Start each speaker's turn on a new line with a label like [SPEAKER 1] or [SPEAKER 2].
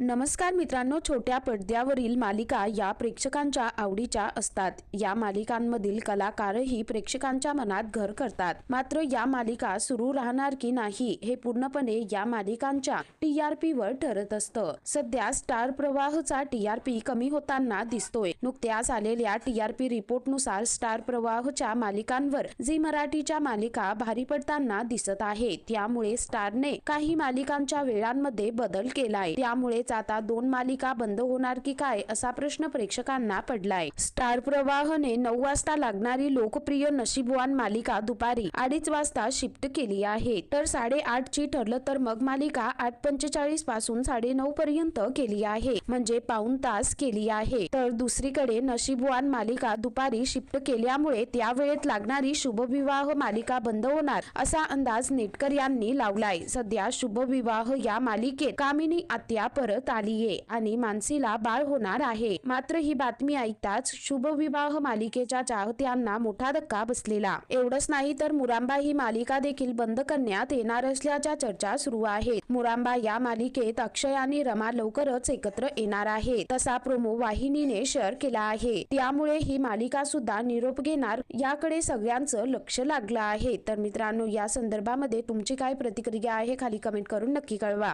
[SPEAKER 1] नमस्कार मित्रांनो छोट्या पडद्यावरील मालिका या प्रेक्षकांच्या आवडीच्या असतात. या मालिकांमधील कलाकारही प्रेक्षकांच्या मनात घर करतात. मात्र या मालिका सुरू राहणार की नाही हे पूर्णपणे या मालिकांच्या टीआरपी वर ठरत असतं. सध्या स्टार प्रवाहचा टीआरपी कमी होताना दिसतोय. नुकत्याच आलेल्या टीआरपी रिपोर्टनुसार स्टार प्रवाहच्या मालिकांवर झी मराठीच्या मालिका भारी पडताना दिसत आहे. त्यामुळे स्टारने काही मालिकांच्या वेळांमध्ये बदल केलाय. त्यामुळेच आता दोन मालिका बंद होणार की काय असा प्रश्न प्रेक्षकांना पडलाय. स्टार प्रवाहने नऊ वाजता लागणारी लोकप्रिय नशीबवान मालिका दुपारी अडीच वाजता शिफ्ट केली आहे. तर साडेआठ ची ठरलं तर मग मालिका आठ पंचेचाळीसपासून साडेनऊ पर्यंत केली आहे. म्हणजे पाऊण तास केली आहे. तर दुसरीकडे नशीबवान मालिका दुपारी शिफ्ट केल्यामुळे त्या वेळेत लागणारी शुभविवाह मालिका बंद होणार असा अंदाज नेटकर यांनी लावलाय. सध्या शुभविवाह या मालिकेत कामिनी आत्या परत आलीये आणि मानसीला बाळ होणार आहे. मात्र ही बातमी ऐकताच शुभविवाह मालिकेच्या चाहत्यांना मोठा धक्का बसलेला. एवढंच नाही तर मुरांबा ही मालिका देखील बंद करण्यात येणार असल्याच्या चर्चा सुरू आहेत. मुरांबा या मालिकेत अक्षय आणि रमा लवकरच एकत्र येणार आहे तसा प्रोमो वाहिनीने शेअर केला आहे. त्यामुळे ही मालिका सुद्धा निरोप घेणार याकडे सगळ्यांचं लक्ष लागलं आहे. तर मित्रांनो या संदर्भामध्ये तुमची काय प्रतिक्रिया आहे खाली कमेंट करून नक्की कळवा.